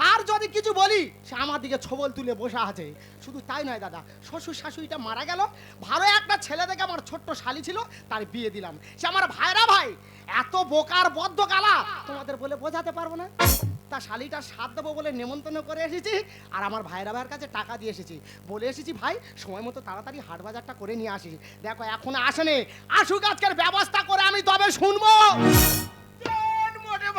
তার যদি কিছু বলি, সে আমার দিকে ছবল তুলে বসে আছে। শুধু তাই নয় দাদা, শ্বশুর শাশুড়িটা মারা গেল, ভালো একটা ছেলে দেখে আমার ছোট্ট শালি ছিল, তার বিয়ে দিলাম। সে আমার ভাইরা ভাই, এত বোকার বদ্ধ গালা তোমাদের বলে বোঝাতে পারব না। তা শালিটা সাথ দেবো বলে নেমন্তন্ন করে এসেছি, আর আমার ভাইরা ভাইয়ের কাছে টাকা দিয়ে এসেছি। বলে এসেছি, ভাই, সময় মতো তাড়াতাড়ি হাট বাজারটা করে নিয়ে আসি দেখো, এখন আসেনি আসুক, আজকের ব্যবস্থা করে আমি তবে শুনব।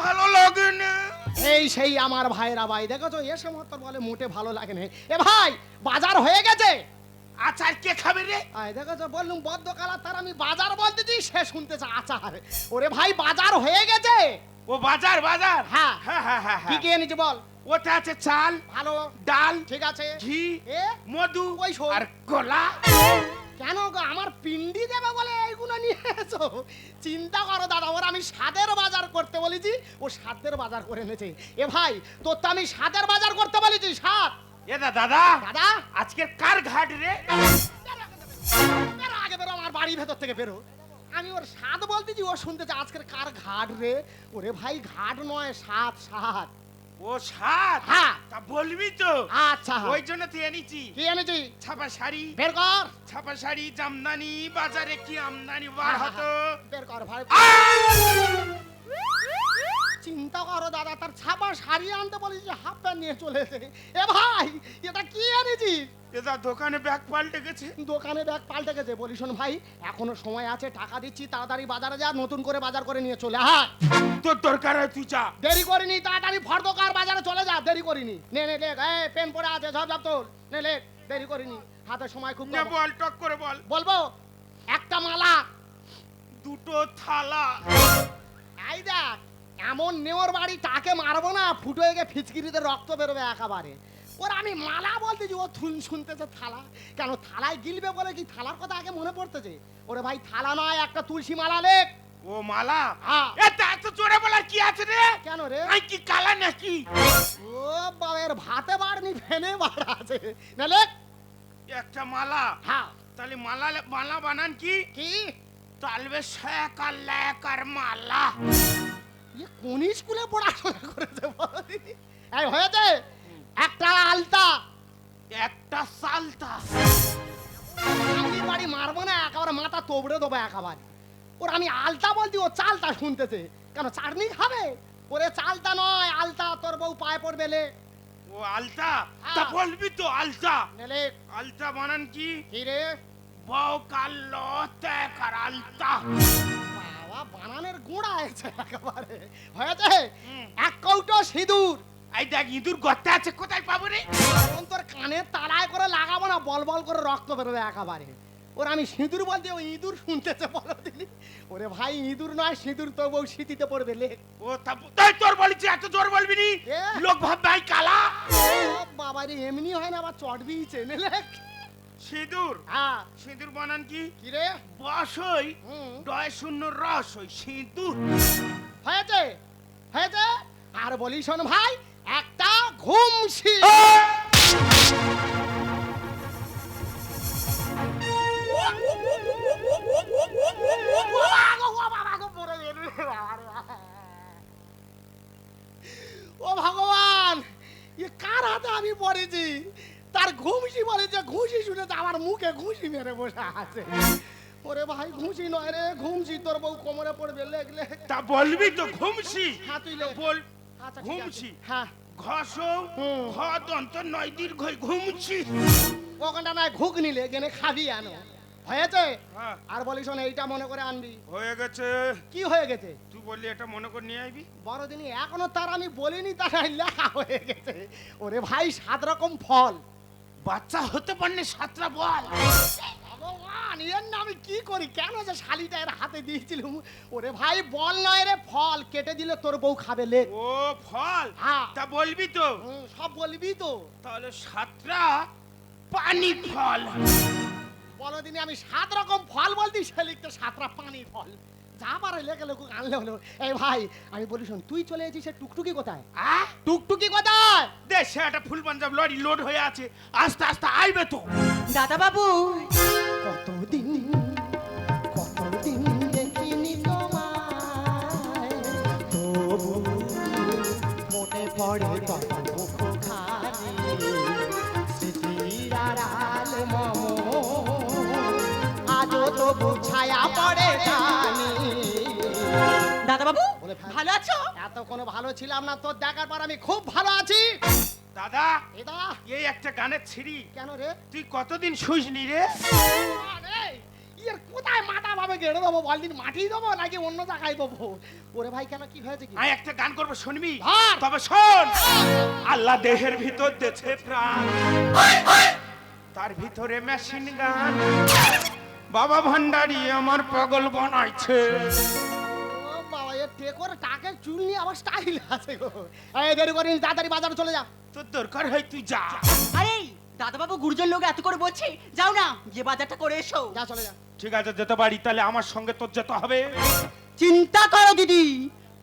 ভালো লাগে না এই সেই আমার ভাইরা ভাই দেখো তো এ সময় বলে মোটে ভালো লাগে না। এ ভাই বাজার হয়ে গেছে? আচার কে খাবে রে? আয় দেখো তো বললুম বদ্ধ কালা তার আমি বাজার বলতেছি সে শুনতেছে আচার। ওরে ভাই বাজার হয়ে গেছে? ও বাজার বাজার? হ্যাঁ। হ্যাঁ হ্যাঁ হ্যাঁ কি হ্যাঁ। কি এনেছি বল? ওটা আছে চাল ভালো। ডাল ঠিক আছে। ঘি এ? মধু ওই। আর কলা। কেন গো? আমার পিন্ডি দেবে বলে এইগুলো নিয়ে এসো। চিন্তা করো দাদা ওর আমি করতে বলেছি ও স্বাদের বাজার করে এনেছে। এ ভাই তোর তো আমি স্বাদের বাজার করতে বলেছি স্বাদ এদা দাদা দাদা? আজকের কার ঘাট রে? বেরো আগে বেরো আমার বাড়ির ভেতর থেকে বেরো। আমি ওর স্বাদ বলতেছি ও শুনতেছে আজকের কার ঘাট রে? ওরে ভাই ঘাট নয় সাত সাত। ও সাত? হ্যাঁ। তা বলবি তো? আচ্ছা। ওই জন্য তুই এনেছি। কি এনেছি? ছাপা শাড়ি। বের কর। ছাপা শাড়ি জামদানি বাজারে কি আমদানি বার হতো? বের কর ভাই। চিন্তা করো দাদা তার ছাপা শাড়ি আনতে বলেছি হাফ প্যান্ট নিয়ে চলে এসে। এ ভাই এটা কি এনেছিস? এদা দোকানে ব্যাগ পাল্টে গেছে। দোকানে ব্যাগ পাল্টে গেছে। বলি শোন ভাই এখনও সময় আছে টাকা দিচ্ছি তাড়াতাড়ি বাজারে যা নতুন করে বাজার করে নিয়ে চলে হ্যাঁ তোর দরকার হয় তুই যা। দেরি করিনি তাড়াতাড়ি ফর্দকার বাজারে চলে যা দেরি করিনি। নে নে লেখ এই পেন পড়ে আছে সব সব তোর নে লেখ দেরি করিনি। হাতে সময় খুব নে কম। বল টক করে বল। বলব একটা মালা। দুটো থালা। এই দেখ এমন নেওর বাড়ি তাকে মারবো না ফুটো গিয়ে ফিচকিরিতে রক্ত বেরোবে একেবারে। ওর আমি মালা বলতেছি ও থুন শুনতেছে থালা। কেন থালায় গিলবে বলে কি থালার কথা আগে মনে পড়তেছে? ওরে ভাই থালা নয় একটা তুলসী মালা লেখ ও মালা? হ্যাঁ। এটা এত জোরে বলার কি আছে রে? কেন রে? আই কি কালা নাকি? ও বাবের ভাতে বাড়নি ফেনে বাড়া আছে। না লেখ একটা মালা? হ্যাঁ। তাহলে মালা মালা বানান কি? কি? তালবে লেক আর মালা। ইয়ে কোন স্কুলে পড়াশোনা করেছে এই হয়েছে? একটা আলতা। একটা সালতা। বাড়ি মারবো না একেবারে মাথা তোবড়ে দেবো একেবারে। ওর আমি আলতা বলছি ও চালতা শুনতেছে। কেন চাটনি খাবে? ওরে চালতা নয় আলতা তোর বউ পায়ে পড়বে লে। ও আলতা? হ্যাঁ। তা বলবি তো আলতা? নেলে আলতা বানান কি? কি রে? বউ কালো ত্যাগ আর আলতা। বাবা বানানের গুঁড়া আছে একেবারে। হয়েছে? এক কৌটো সিঁদুর। এই দেখ ইঁদুর গর্তে আছে কোথায় পাবো রে? এখন তোর কানে তাড়ায় করে লাগাবো না বল বল করে রক্ত বেরোবে একেবারে। ওর আমি সিঁদুর বলতে ওই ইঁদুর শুনতেছে বলো দিনি ওরে ভাই ইঁদুর নয় সিঁদুর তো বউ শীতিতে পড়বে লে। ও তা তাই তোর বলেছি এত জোর বলবি নি। লোক ভাববে কালা। বাবা রে এমনি হয় না আবার চটবি চেনে লে। সিঁদুর। হ্যাঁ। সিঁদুর বানান কি? কি রে? বসই। ডয় শূন্য রস ওই সিঁদুর। হয়েছে? হয়েছে? আর বলি শোন ভাই একটা ঘুমছি ও ভগবান এ কার হাতে আমি পড়েছি? তার ঘুমসি বলেছে ঘুষি শুনে তো আমার মুখে ঘুষি মেরে বসে আছে। ওরে ভাই ঘুষি নয় রে ঘুমসি তোর বউ কোমরে পড়বে লেগ লেগ। তা বলবি তো ঘুমছি হ্যাঁ তুই বল আচ্ছা। ঘুমছি হ্যাঁ। ঘস। ঘ দন্ত নয় দীর্ঘ ঘুমছি ওখানটা নয় ঘুগ নিলে গেনে খাবি আনো। হয়েছে? হ্যাঁ। আর বলিস শোন এইটা মনে করে আনবি। হয়ে গেছে। কি হয়ে গেছে? তুই বললি এটা মনে করে নিয়ে আইবি? বড়দিনই এখনও তার আমি বলিনি তার লেখা হয়ে গেছে। ওরে ভাই সাত রকম ফল। বাচ্চা হতে পারলে সাতটা বল। ভগবান এর না আমি কি করি? কেন যে শালিটা এর হাতে দিয়েছিলাম ওরে ভাই বল নয় রে ফল কেটে দিলে তোর বউ খাবে লে ও ফল? হ্যাঁ। তা বলবি তো? সব বলবি তো। তাহলে সাতটা পানি ফল। বলো দিনে আমি সাত রকম ফল বলতি সে লিখতে সাতটা পানি ফল। যা পারে লেখে লোক আনলে হলো এই ভাই আমি বলি শোন তুই চলে এসেছিস সে টুকটুকি কোথায়? আহ টুকটুকি কোথায়? দেশে একটা ফুল পাঞ্জাব লরি লোড হয়ে আছে। আস্তে আস্তে আইবে তো। দাদা বাবু কতদিন কতদিন দেখিনি তোমায়। তবু মনে পড়ে আজও তবু ছায়া পড়ে জানি দাদা বাবু ভালো আছো? এত কোনো ভালো ছিলাম না তোর দেখার পর আমি খুব ভালো আছি। দাদা এদা এই একটা গানের ছিড়ি। কেন রে? তুই কতদিন শুইসনি রে? আরে, কোথায় মাথা ভাবে গেড়ে দেবো? বলদিন মাটি দেবো নাকি অন্য জায়গায় দেবো? ওরে ভাই কেন কি হয়েছে কি? আমি একটা গান করব শুনবি? তবে শোন আল্লাহ দেহের ভিতর দেছে প্রাণ। তার ভিতরে মেশিন গান বাবা ভান্ডারি আমার পাগল বানাইছে। বাবা এ টেকর চুল নিয়ে আবার স্টাইল আছে গো। এই দেরি করিস তাড়াতাড়ি বাজারে চলে যা। তোর দরকার হয় তুই যা। আরে দাদা বাবু গুরুজন লোক এত করে বলছি যাও না গিয়ে বাজারটা করে এসো। যা চলে যা। ঠিক আছে যেতে পারি তাহলে আমার সঙ্গে তোর যেতে হবে। চিন্তা করো দিদি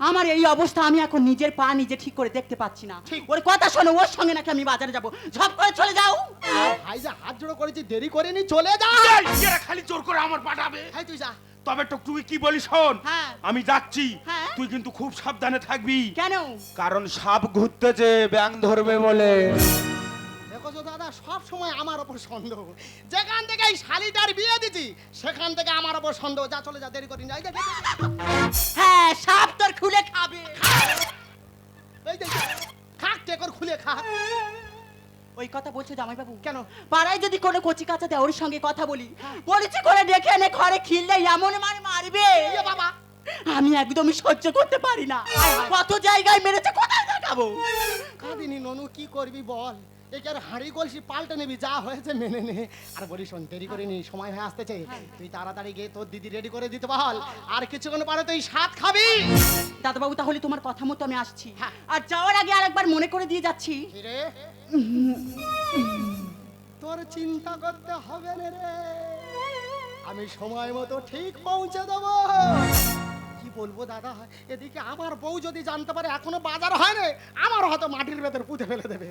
আমার এই অবস্থা আমি এখন নিজের পা নিজে ঠিক করে দেখতে পাচ্ছি না। ঠিক। ওর কথা শোনো ওর সঙ্গে নাকি আমি বাজারে যাব। ঝপ করে চলে যাও। ভাই যে হাত জোড়ো করেছি দেরি করিনি চলে যা। খালি জোর করে আমার পাঠাবে। ভাই তুই যা। তবে তুই কি বলিস শোন? হ্যাঁ। আমি যাচ্ছি। হ্যাঁ। তুই কিন্তু খুব সাবধানে থাকবি। কেন? কারণ সাপ ঘুরতেছে ব্যাং ধরবে বলে। দেখো দাদা সব সময় আমার ওপর সন্দেহ। যেখান থেকে এই শালিটার বিয়ে দিছি সেখান থেকে আমার ওপর সন্দেহ। যা চলে যা দেরি করিনি এই যে, হ্যাঁ সাপ তোর খুলে খাবে। এই যে খাক টেকর খুলে খাক। ওই কথা বলছো কেন? পাড়ায় যদি কোনো কচি কাঁচা সঙ্গে কথা বলি বলেছি করে ডেকে এনে ঘরে খিললে এমন মারে মারবে। ইয়ে বাবা। আমি একদমই সহ্য করতে পারি না। কত জায়গায় মেরেছে কোথায় দেখাবো? কাঁদিনি ননু কি করবি বল? একে হাঁড়ি কলসি পাল্টে নিবি যা হয়েছে মেনে নে। আর বলি শোন দেরি করিনি সময় হয়ে আসতেছে। তুই তাড়াতাড়ি গিয়ে তোর দিদি রেডি করে দিতে বল। আর কিছুক্ষণ পরে তুই সাত খাবি। দাদাবাবু তাহলে তোমার কথা মতো আমি আসছি। হ্যাঁ। আর যাওয়ার আগে আরেকবার মনে করে দিয়ে যাচ্ছি। রে? তোর চিন্তা করতে হবে না রে। আমি সময় মতো ঠিক পৌঁছে দেবো। কি বলব দাদা? এদিকে আমার বউ যদি জানতে পারে এখনও বাজার হয় না আমার হয়তো মাটির ভেতর পুঁতে ফেলে দেবে।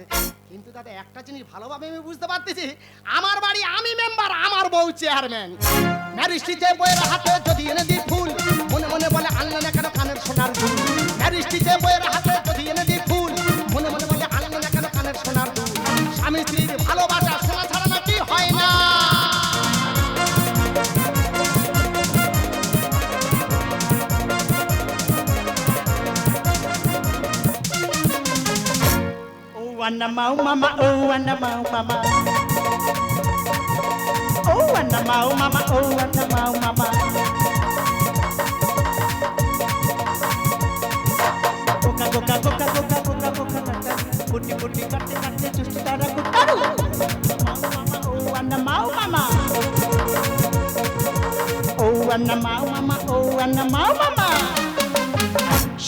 কিন্তু দাদা, একটা জিনিস ভালোভাবে আমি বুঝতে পারতেছি, আমার বাড়ি আমি মেম্বার আমার বউ চেয়ারম্যান ম্যারিস্টিতে বইয়ের হাতে যদি এনে দিই ফুল, মনে মনে বলে আনলেন কেন কানের সোনার দুল ম্যারিস্টিতে বইয়ের হাতে যদি এনে দিই সোনার দুল স্বামী স্ত্রীর ভালোবাসা সোনা ছাড়া নাকি হয় না Oh, oh. Oh, oh, mama. Wanna mau mama, oh, wanna mau mama.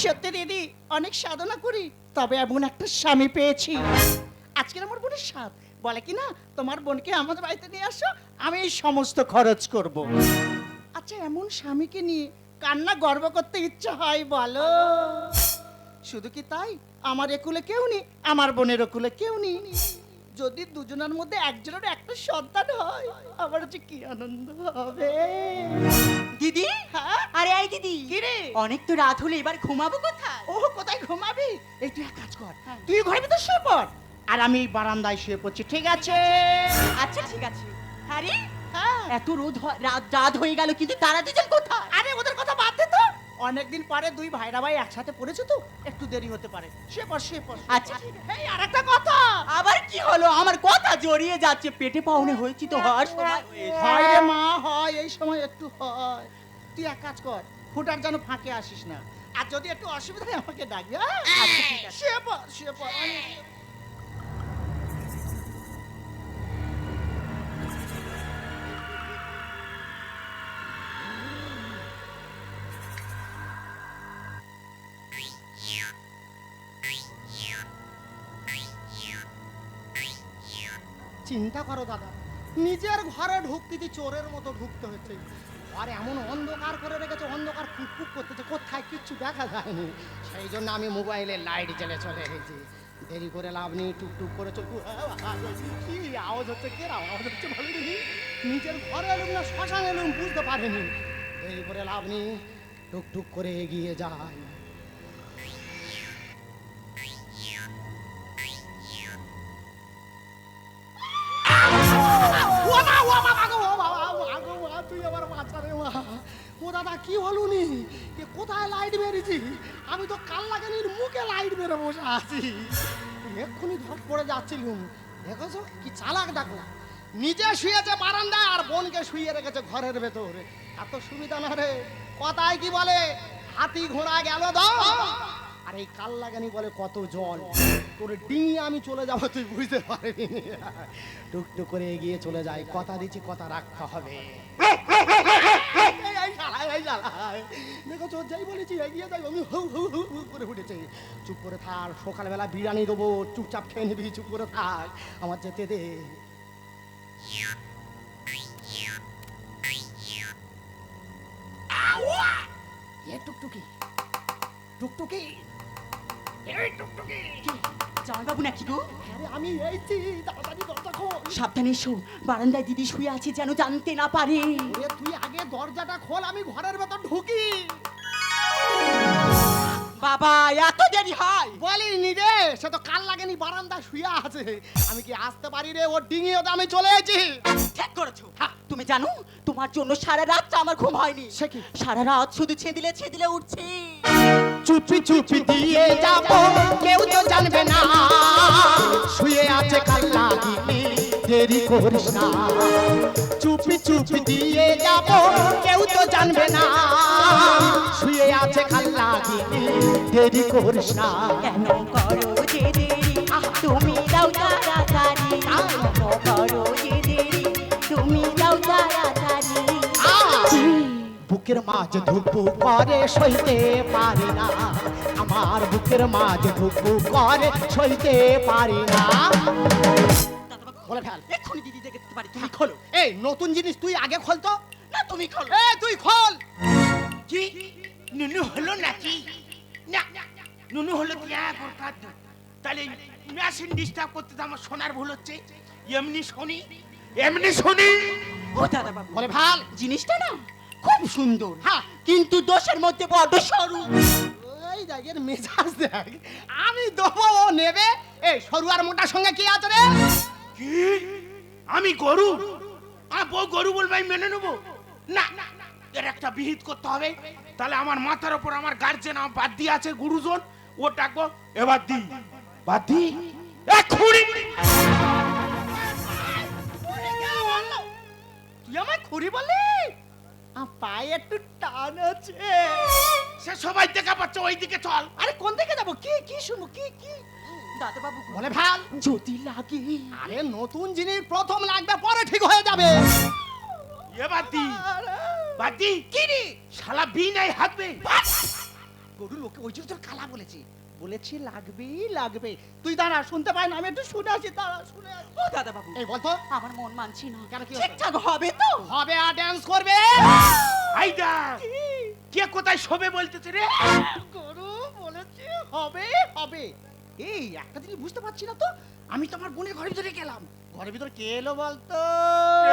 সত্যি দিদি অনেক সাধনা করি তবে এমন একটা স্বামী পেয়েছি। আজকের আমার বোনের সাথ বলে কি না তোমার বোনকে আমাদের বাড়িতে নিয়ে আসো আমি সমস্ত খরচ করব। আচ্ছা এমন স্বামীকে নিয়ে কান্না গর্ব করতে ইচ্ছা হয় বলো। শুধু কি তাই? আমার একুলে কেউ নেই আমার বোনের ওকুলে কেউ নেই। যদি দুজনের মধ্যে একজনের একটা সন্তান হয় আমার যে কি আনন্দ হবে। দিদি? হ্যাঁ? আরে এই দিদি। কি রে? অনেক তো রাত হলে এবার ঘুমাবো কোথায়? ও কোথায় ঘুমাবি? এই তুই এক কাজ কর হ্যাঁ। তুই ঘরের ভিতর শুয়ে পড়। আর আমি বারান্দায় শুয়ে পড়ছি ঠিক আছে? আচ্ছা ঠিক আছে। আরে হ্যাঁ। এত রোদ রাত রাত হয়ে গেল কিন্তু তারা দুজন কোথায়? আরে ওদের কথা বাদ অনেকদিন পরে দুই ভাইরা ভাই একসাথে পড়েছে তো একটু দেরি হতে পারে। সে পড় সে পর আচ্ছা, এই আরেকটা কথা। আবার কি হলো? আমার কথা জড়িয়ে যাচ্ছে। পেটে পাউনে হয়েছি তো হওয়ার সময়। হয় রে মা হয় এই সময় একটু হয়। তুই এক কাজ কর ফুটার যেন ফাঁকে আসিস না। আর যদি একটু অসুবিধা হয় আমাকে ডাকবি হ্যাঁ? আচ্ছা, ঠিক আছে। চিন্তা করো দাদা, নিজের ঘরে ঢুকতে চোরের মতো ঢুকতে হচ্ছে। আর এমন অন্ধকার করে রেখেছে, অন্ধকার ফুকফুক করতেছে, কোথায় কিচ্ছু দেখা যায়নি। সেই জন্য আমি মোবাইলে লাইট জ্বেলে চলে এসেছি। দেরি করে লাভ নেই, টুকটুক করে চল কি আওয়াজ হচ্ছে, কে আওয়াজ হচ্ছে দেখি। নিজের ঘরে এলুম না শ্মশান এলুম বুঝতে পারিনি। দেরি করে লাভ নেই, টুকটুক করে এগিয়ে যায় ও দাদা, কি হলো নি? কোথায় লাইট মেরেছি আমি তো কাল লাগানির মুখে লাইট মেরে বসে আছি। এক্ষুনি ধর পড়ে যাচ্ছিলুম। দেখেছ? কি চালাক দেখো নিজে শুয়েছে বারান্দায় আর বোনকে শুয়ে রেখেছে ঘরের ভেতরে। এত সুবিধা না রে। কথায় কি বলে? হাতি ঘোড়া গেল দাও আর এই কাল লাগানি বলে কত জল। তোর ডিঙি আমি চলে যাব, তুই বুঝতে পারবি টুকটুক করে এগিয়ে চলে যাই কথা দিচ্ছি, কথা রাখতে হবে। দেখো করে করে থাক, সকালবেলা বিরিয়ানি দেবো, চুপচাপ খেয়ে নিবি, চুপ করে থাক। আমার যেতে দে। টুকটুকি টুকটুকি। এই নাকি গো? আরে আমি এইছি তাড়াতাড়ি দরজা খোল। সাবধানে এসো। বারান্দায় দিদি শুয়ে আছে যেন জানতে না পারে। ওরে তুই আগে দরজাটা খোল আমি ঘরের ভেতর ঢুকি। বাবা এত দেরি হয়। বলিনি রে সে তো কাল লাগেনি বারান্দা শুয়ে আছে। আমি কি আসতে পারি রে ওর ডিঙি ওতে আমি চলে এসেছি। ঠিক করেছ। তুমি জানো তোমার জন্য সারা রাতটা আমার ঘুম হয়নি। সে কি? সারা রাত শুধু ছেদিলে ছেদিলে উঠছি। চুপি চুপি দিয়ে যাব, কেউ তো জানবে না। শুয়ে আছে কাল্লা দেরি করিস না। চুপি চুপি দিয়ে যাব, কেউ তো জানবে না। শুয়ে আছে কাল লাগিনি দেরি করিস না। কেন করো বুকের মাঝ ধুকু করে সইতে পারি না। আমার বুকের মাঝ ধুকু করে সইতে পারি না। বলে ফেল। এক্ষুনি দিদি দেখতে পারি। তুমি খোলো। এই নতুন জিনিস তুই আগে খোল তো। না তুমি খোলো। এ তুই খোল। কি? নুনু হলো নাকি? না নুনু হলো কি? এক তাহলে মেশিন ডিস্টার্ব করতে তো আমার শোনার ভুল হচ্ছে। এমনি শুনি এমনি শুনি। ও দাদা বাবু। বলে ভালো জিনিসটা না খুব সুন্দর। হ্যাঁ কিন্তু দোষের মধ্যে বড় সরু। ওই দেখ মেজাজ দেখ। আমি দেবো ও নেবে। এই সরু আর মোটার সঙ্গে কি আছে রে? কি? আমি গরু? আর বউ গরু বলবে আমি মেনে নেব? না। এর একটা বিহিত করতে হবে। তাহলে আমার মাথার ওপর আমার গার্জেন আমার বাদ দিয়ে আছে গুরুজন। ও ডাকবো এবার দি বাদ দি এক্ষুনি তুই আমায় খুরি বলি পায়ে একটু টান আছে। সে সবাই দেখা পাচ্ছে ওইদিকে চল। আরে কোন দিকে যাব? কি কি শুনব? কি কি? দাদা বাবু বলে ভালো। যদি লাগে। আরে নতুন জিনিস প্রথম লাগবে পরে ঠিক হয়ে যাবে। দি। বাদ দি। কি রে? শালা বি নাই হাতবে। গরু লোকে ওই জন্য তোর কালা বলেছি। বলেছি লাগবেই লাগবে তুই দাঁড়া শুনতে পাই না আমি একটু শুনে আসি দাঁড়া শুনে আসি। ও দাদা বাবু এই বলতো আমার মন মানছি না। কেন কি হচ্ছে? ঠিকঠাক হবে তো? হবে আর ড্যান্স করবে? আইদা কে? কোথায় শোবে বলতেছে রে? গরু বলেছি হবে হবে। এই একটা জিনিস বুঝতে পারছি না তো। আমি তো আমার বোনের ঘরের ভিতরে গেলাম। ঘরের ভিতরে কে এলো বলতো?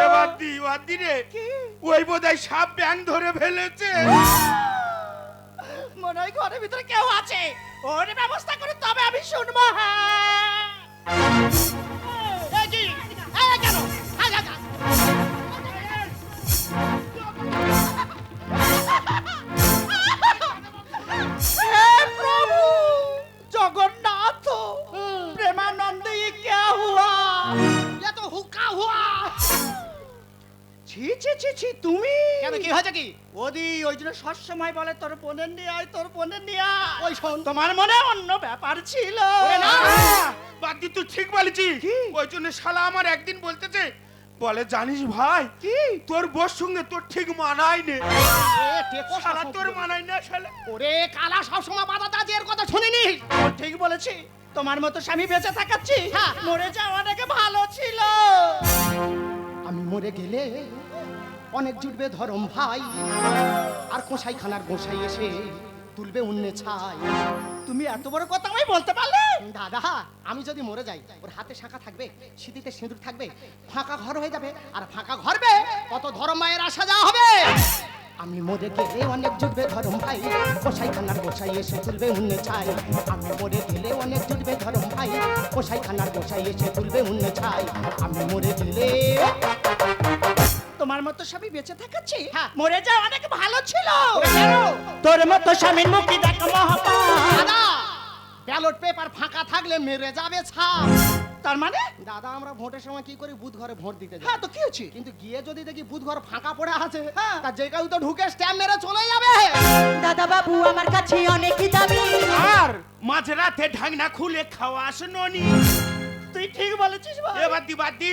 এবার দি এবার দি রে। ওই বোধহয় সাপ ব্যাং ধরে ফেলেছে। মনে হয় ঘরের ভিতরে কেউ আছে। ওর ব্যবস্থা করে তবে আমি শুনব হ্যাঁ। ছি ছি ছি ছি তুমি! কেন কি হয়েছে কি? ওদি ওই জন্য সবসময় বলে তোর বোনের নিয়ে আয় তোর বোনের নিয়ে আয়। ওই শোন। তোমার মনে অন্য ব্যাপার ছিল। দি তুই ঠিক বলেছিস ওই জন্য শালা আমার একদিন বলতেছে বলে জানিস ভাই কি? তোর বোর সঙ্গে তোর ঠিক মানায় নে। শালা তোর মানায় না শালা। ওরে কালা সবসময় বাধা দাজি এর কথা শুনিনি। ও ঠিক বলেছি তোমার মতো স্বামী বেঁচে থাকাচ্ছি হ্যাঁ। মরে যাওয়াটাকে ভালো ছিল? আমি মরে গেলে অনেক জুটবে ধরম ভাই। আর কোষাই খানার গোসাই এসে তুলবে উন্নে ছাই। তুমি এত বড় কথা আমি বলতে পারলে? দাদা আমি যদি মরে যাই ওর হাতে শাঁখা থাকবে সিঁথিতে সিঁদুর থাকবে ফাঁকা ঘর হয়ে যাবে আর ফাঁকা ঘরবে কত ধরম মায়ের আসা যাওয়া হবে। আমি মরে গেলে অনেক জুটবে ধরম ভাই কোষাই খানার গোসাই এসে তুলবে উন্নে ছাই। আমি মরে গেলে অনেক জুটবে ধরম ভাই কোষাই খানার গোসাই এসে তুলবে উন্নে ছাই। আমি মরে গেলে তোমার মতো স্বামী বেঁচে থাকাচ্ছি হ্যাঁ। মরে যাওয়া অনেক ভালো ছিল। তোর মতো স্বামীর মুখি দেখো মহাপা দাদা ব্যালট পেপার ফাঁকা থাকলে মেরে যাবে ছাপ। তার মানে? দাদা আমরা ভোটের সময় কি করি? বুধ ঘরে ভোট দিতে হ্যাঁ তো কি হচ্ছে? কিন্তু গিয়ে যদি দেখি বুধ ঘর ফাঁকা পড়ে আছে হ্যাঁ। তা যে কেউ তো ঢুকে স্ট্যাম্প মেরে চলে যাবে। দাদা বাবু আমার কাছে অনেক দামি। আর মাঝরাতে ঢাকনা খুলে খাওয়া আসে ননি। তুই ঠিক বলেছিস ভাই। এবার দি বাদ দি।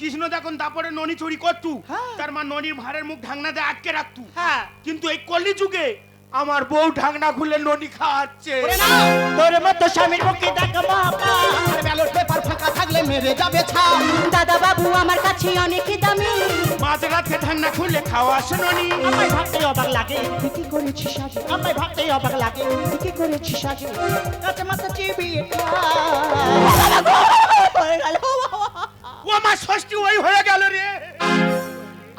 কৃষ্ণ দেখুন তারপরে ননি চুরি করতু। হ্যাঁ। তার মা ননির ভাড়ের মুখ ঢাকনা দিয়ে আটকে রাখতু। হ্যাঁ। কিন্তু এই কলি যুগে আমার বউ ঢাকনা খুলে ননি খাওয়াচ্ছে। তোর মতো স্বামীর মুখি দেখো ব্যালট পেপার ফাঁকা থাকলে মেরে যাবে ছাপ দাদা বাবু আমার কাছে অনেক দামি। মাঝরাতে ঢাকনা খুলে খাওয়া আসে ননি। আমায় ভাবতেই অবাক লাগে। তুই কি করেছিস আগে আমায় ভাবতেই অবাক লাগে। তুই কি করেছিস আগে কাছে মাথা চিবিয়ে হয়ে গেল। ও আমার ষষ্ঠী ওই হয়ে গেল রে।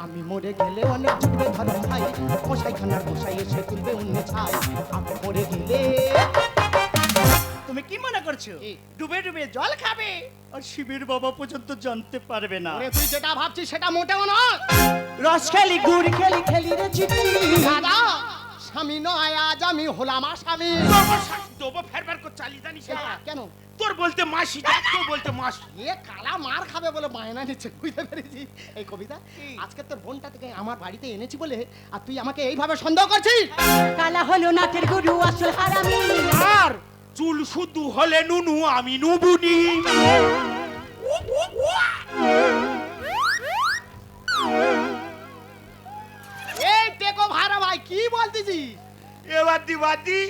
আমি মরে গেলে অনেক জুটবে ধরম ভাই মশাই খানার মশাই এসে তুলবে অন্য ছাই। আমি মরে গেলে তুমি কি মনে করছ? ডুবে ডুবে জল খাবে। আর শিবের বাবা পর্যন্ত জানতে পারবে না। তুই যেটা ভাবছিস সেটা মোটেও নয়। রস খেলি গুড় খেলি খেলি রে চিঠি দাদা স্বামী নয় আজ আমি হলাম আসামি। দেবো ফেরবার করে চালিয়ে জানিস কেন? তোর বলতে মাসি দেখ তোর বলতে মাসি। এ কালা মার খাবে বলে বায়না নিচ্ছে বুঝতে পেরেছি? এই কবিতা আজকে তোর বোনটা থেকে আমার বাড়িতে এনেছি বলে আর তুই আমাকে এইভাবে সন্দেহ করছিস? কালা হলো নাটের গুরু আসল হারামি আর চুল শুধু হলে নুনু আমি নুবুনি। এই টেকো ভাড়া ভাই কি বলতেছিস? এবার দি বাদ দি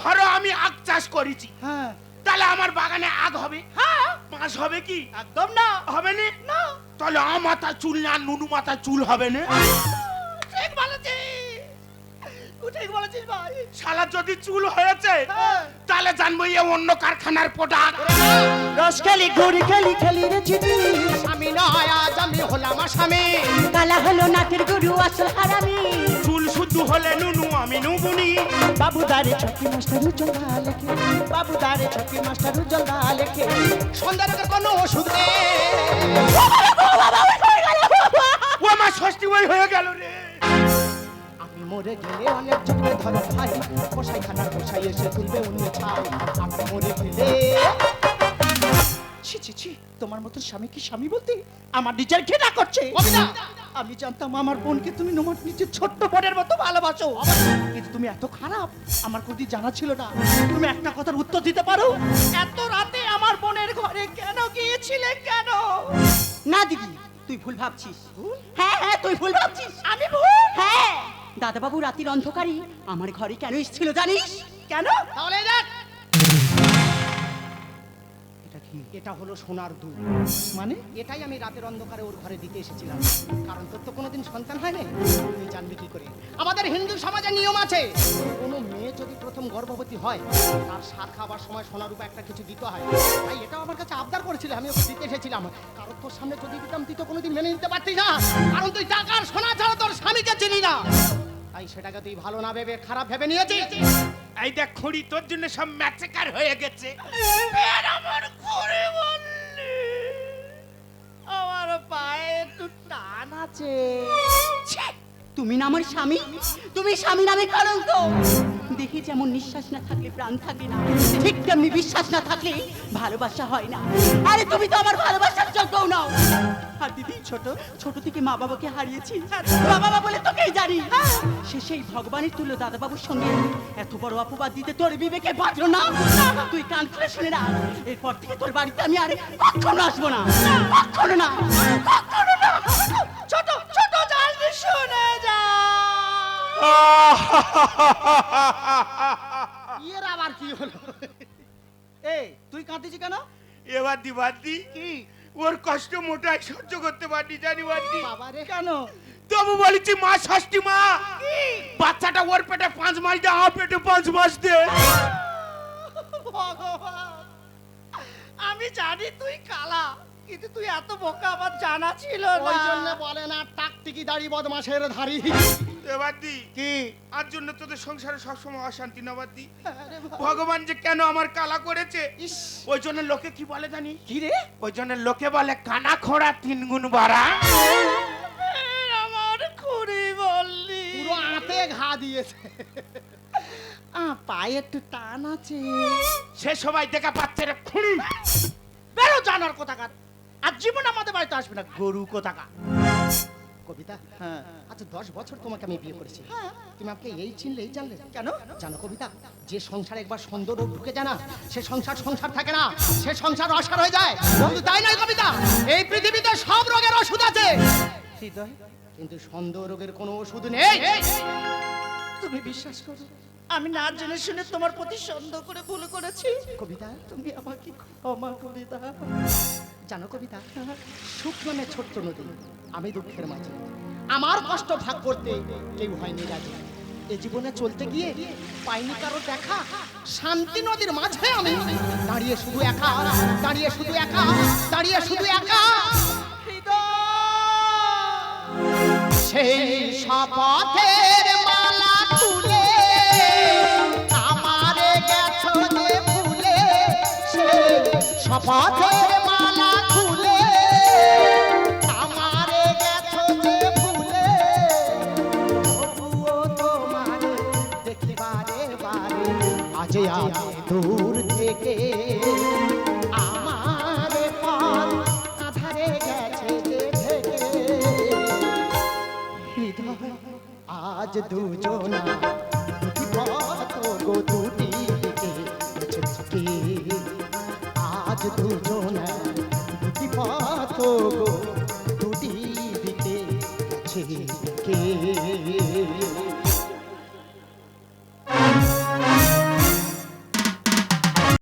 ধরো আমি আখ চাষ করেছি। হ্যাঁ। তাহলে আমার বাগানে আগ হবে? হ্যাঁ। পাঁচ হবে কি? একদম না। হবে না? না। তাহলে আমার মাথা চুল না নুনু মাথা চুল হবে না? ঠিক বলেছিস। তুই ঠিক বলেছিস ভাই? শালা যদি চুল হয়েছে হ্যাঁ। তাহলে জানব এ অন্য কারখানার প্রোডাক্ট। রস খেলি গুড় খেলি খেলি রে চিঠি স্বামী নয় আজ আমি হলাম আসামি। কালা হলো নাটের গুরু আসল হারামি। শুধু হলে নুনু আমি নুবুনি বাবু দারে ছকি মাস্টার উজ্জ্বলা লেখে বাবু দারে ছকি মাস্টার উজ্জ্বলা লেখে সন্ধ্যারকের কোনো ওষুধ নেই ও আমার ষষ্ঠী ওই হয়ে গেল রে আমি মরে গেলে অনেক জুটবে ধরো ভাই কষাই খানার কষাই এসে তুলবে অন্য ছাই আমি মরে গেলে ছি ছি ছি তোমার মতো স্বামী কি স্বামী বলতে আমার নিজের ঘৃণা করছে কবিতা! আমি জানতাম আমার বোনকে তুমি তোমার নিজের ছোট্ট বোনের মতো ভালোবাসো। কিন্তু তুমি এত খারাপ আমার কোনদিন জানা ছিল না। তুমি একটা কথার উত্তর দিতে পারো? এত রাতে আমার বোনের ঘরে কেন গিয়েছিলে কেন? না দিদি তুই ভুল ভাবছিস। হ্যাঁ হ্যাঁ তুই ভুল ভাবছিস। আমি ভুল? হ্যাঁ। দাদা বাবু রাতের অন্ধকারে আমার ঘরে কেন এসেছিল জানিস? কেন? তাহলে দেখ। এটা হলো সোনার দুল। মানে? এটাই আমি রাতের অন্ধকারে ওর ঘরে দিতে এসেছিলাম। কারণ তোর তো কোনোদিন সন্তান হয় না তুই জানবি কি করে? আমাদের হিন্দু সমাজে নিয়ম আছে। কোনো মেয়ে যদি প্রথম গর্ভবতী হয়, তার সার খাবার সময় সোনার রূপে একটা কিছু দিতে হয়। তাই এটাও আমার কাছে আবদার করেছিল, আমি ওকে দিতে এসেছিলাম। কারণ তোর সামনে যদি দিতাম, তুই তো কোনোদিন মেনে নিতে পারতিস না। কারণ তুই টাকার সোনা ছাড়া তোর স্বামীকে চিনি না। তাই সেটাকে তুই ভালো না ভেবে, খারাপ ভেবে নিয়েছিস? এই দেখ খুঁড়ি, তোর জন্য সব ম্যাচেকার হয়ে গেছে। আমার খুঁড়ি বললি। আমার পায়ে একটু টান আছে! তুমি না আমার স্বামী? তুমি স্বামী নামে কলঙ্ক দেখি যেমন নিঃশ্বাস না থাকলে প্রাণ থাকে না, ঠিক তেমনি বিশ্বাস না থাকলে ভালোবাসা হয় না। আরে তুমি তো আমার ভালোবাসার যোগ্যও নাও। আর দিদি ছোট ছোট থেকে মা বাবাকে হারিয়েছি। মা বাবা বলে তোকেই জানি। সে সেই ভগবানের তুল্য দাদাবাবুর সঙ্গে এত বড় অপবাদ দিতে তোর বিবেকে বাঁচলো না? তুই কান খুলে শুনে না এরপর থেকে তোর বাড়িতে আমি আর কখনো আসব না। কখনো না। কখনো ইয়ের আবার কি হলো? এই তুই কেন? এবার দি বাদ। দি কি? ওর কষ্ট মোটাই সহ্য করতে পারিনি জানি বাদি। কেন? তবু বলেছি মা ষষ্ঠী মা। বাচ্চাটা ওর পেটে পাঁচ মাস দে আমার পেটে পাঁচ মাস দে। ভগবান আমি জানি তুই কালা কিন্তু তুই এত বোকা আমার জানা ছিল ওই জন্য না বলে না টাকটিকি দাড়ি বদমাসের ধারি। এবার দি। কি? আর জন্য তোদের সংসারে সবসময় অশান্তি। ভগবান যে কেন আমার কালা করেছে? ওই জন্য লোকে কি বলে জানি? কি রে? ওই জন্য লোকে বলে কানা খোড়া তিন গুণ বাড়া। আমার খুঁড়ি বললি। পুরো আতে ঘা দিয়েছে। আ, পায়ে একটু টান আছে। সে সবাই দেখা পাচ্ছে রে খুঁড়ি। বেরো জানার কোথাকার। আর জীবন আমাদের বাড়িতে আসবে না গরু কোথাকার। কবিতা? হ্যাঁ। আচ্ছা দশ বছর তোমাকে আমি বিয়ে করেছি। তুমি আমাকে এই চিনলে এই জানলে। কেন? জানো কবিতা যে সংসারে একবার সুন্দর রোগ ঢুকে যায় না সে সংসার সংসার থাকে না সে সংসার অসার হয়ে যায়। বন্ধু তাই নয় কবিতা এই পৃথিবীতে সব রোগের ওষুধ আছে। কিন্তু সন্দেহ রোগের কোনো ওষুধ নেই। তুমি বিশ্বাস করো আমি না জেনে শুনে তোমার প্রতি সন্দেহ করে ভুল করেছি। কবিতা? তুমি আমাকে ক্ষমা করে দাও। জানো কবিতা? সুখ নামে ছোট্ট নদী, আমি দুঃখের মাঝে। আমার কষ্ট ভাগ করতে কেউ হয়নি রাজি। এ জীবনে চলতে গিয়ে পাইনি কারও দেখা। শান্তি নদীর মাঝে আমি দাঁড়িয়ে শুধু একা। দাঁড়িয়ে শুধু একা। দাঁড়িয়ে শুধু একা। সেই শপথের মালা